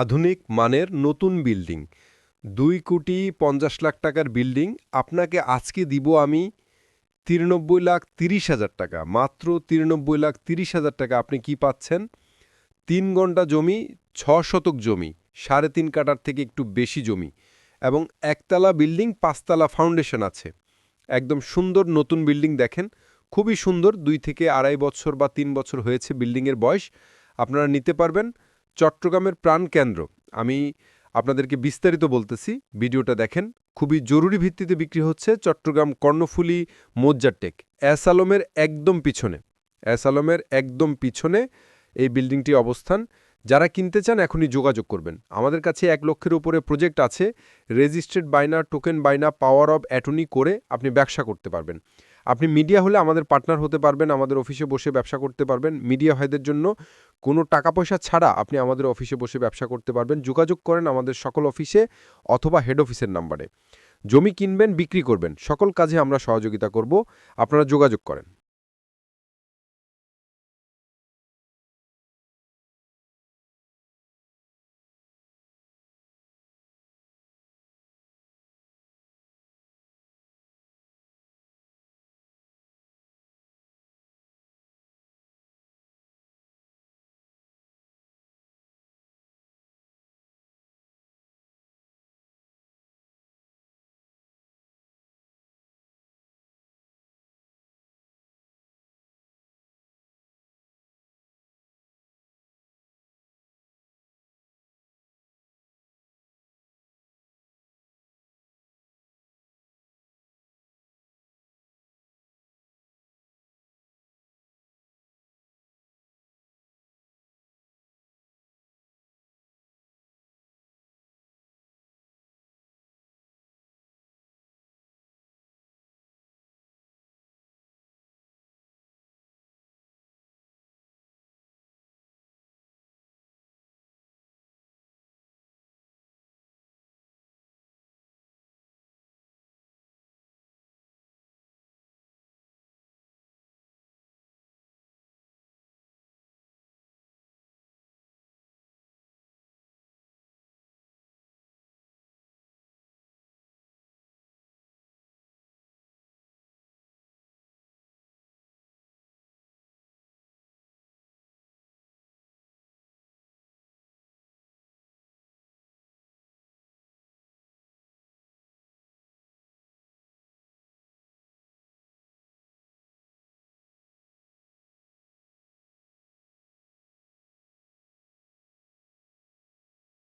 আধুনিক মানের নতুন বিল্ডিং। দুই কোটি পঞ্চাশ লাখ টাকার বিল্ডিং। আপনাকে আজকে দিব আমি তিরানব্বই লাখ তিরিশ হাজার টাকা। মাত্র তিরানব্বই লাখ তিরিশ হাজার টাকা আপনি কি পাচ্ছেন? তিন ঘণ্টা জমি, ছ শতক জমি, সাড়ে তিন কাটার থেকে একটু বেশি জমি এবং একতলা বিল্ডিং, পাঁচতলা ফাউন্ডেশন আছে। একদম সুন্দর নতুন বিল্ডিং দেখেন। খুবই সুন্দর, দুই থেকে আড়াই বছর বা তিন বছর হয়েছে বিল্ডিংয়ের বয়স। আপনারা নিতে পারবেন। চট্টগ্রামের প্রাণকেন্দ্র আমি আপনাদেরকে বিস্তারিত বলতেছি, ভিডিওটা দেখেন। খুবই জরুরি ভিত্তিতে বিক্রি হচ্ছে চট্টগ্রাম কর্ণফুলি মোজ্জারটেক এস আলমের একদম পিছনে। এস আলমের একদম পিছনে এই বিল্ডিংটি অবস্থান। যারা কিনতে চান এখনই যোগাযোগ করবেন। আমাদের কাছে এক লক্ষের উপরে প্রজেক্ট আছে। রেজিস্ট্রেড বাইনা টোকেন বাইনা পাওয়ার অব অ্যাটর্নি করে আপনি ব্যবসা করতে পারবেন। আপনি মিডিয়া হলে আমাদের পার্টনার হতে পারবেন, আমাদের অফিসে বসে ব্যবসা করতে পারবেন। মিডিয়া ভাইদের জন্য কোনো টাকা পয়সা ছাড়া আপনি আমাদের অফিসে বসে ব্যবসা করতে পারবেন। যোগাযোগ করেন আমাদের সকল অফিসে অথবা হেড অফিসের নাম্বারে। জমি কিনবেন, বিক্রি করবেন। সকল কাজে আমরা সহযোগিতা করব। আপনারা যোগাযোগ করেন।